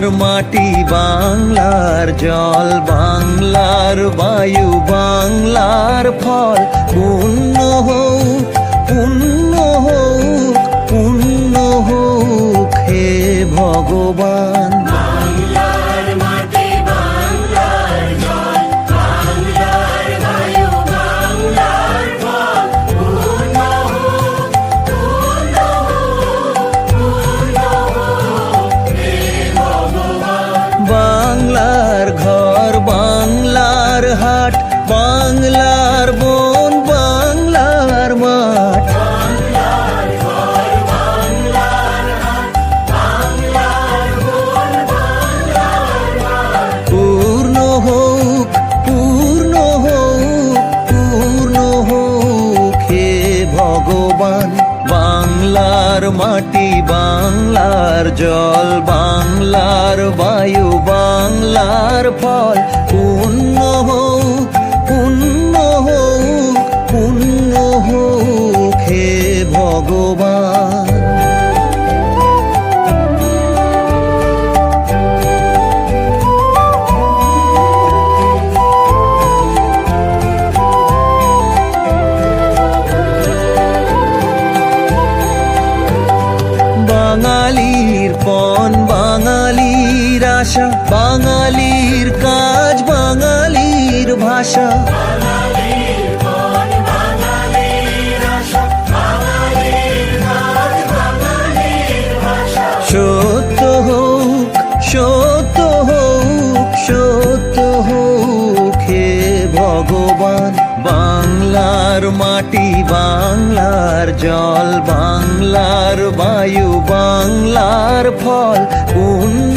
বাংলার মাটি বাংলার জল বাংলার বায়ু বাংলার ফল পূর্ণ মাটি বাংলার জল বাংলার বায়ু বাংলার ফল পূর্ণ আশা বাঙালির কাজ, বাঙালির ভাষা। সত্য হোক সত্য হোক সত্য হোক হে ভগবান। বাংলার মাটি, বাংলার জল, বাংলার বায়ু, বাংলার ফল, পূর্ণ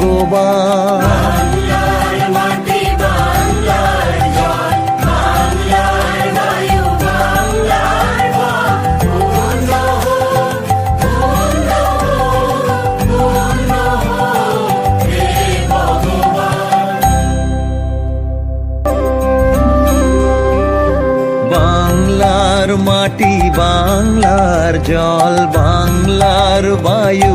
ভগবান। বাংলার মাটি বাংলার জল বাংলার বায়ু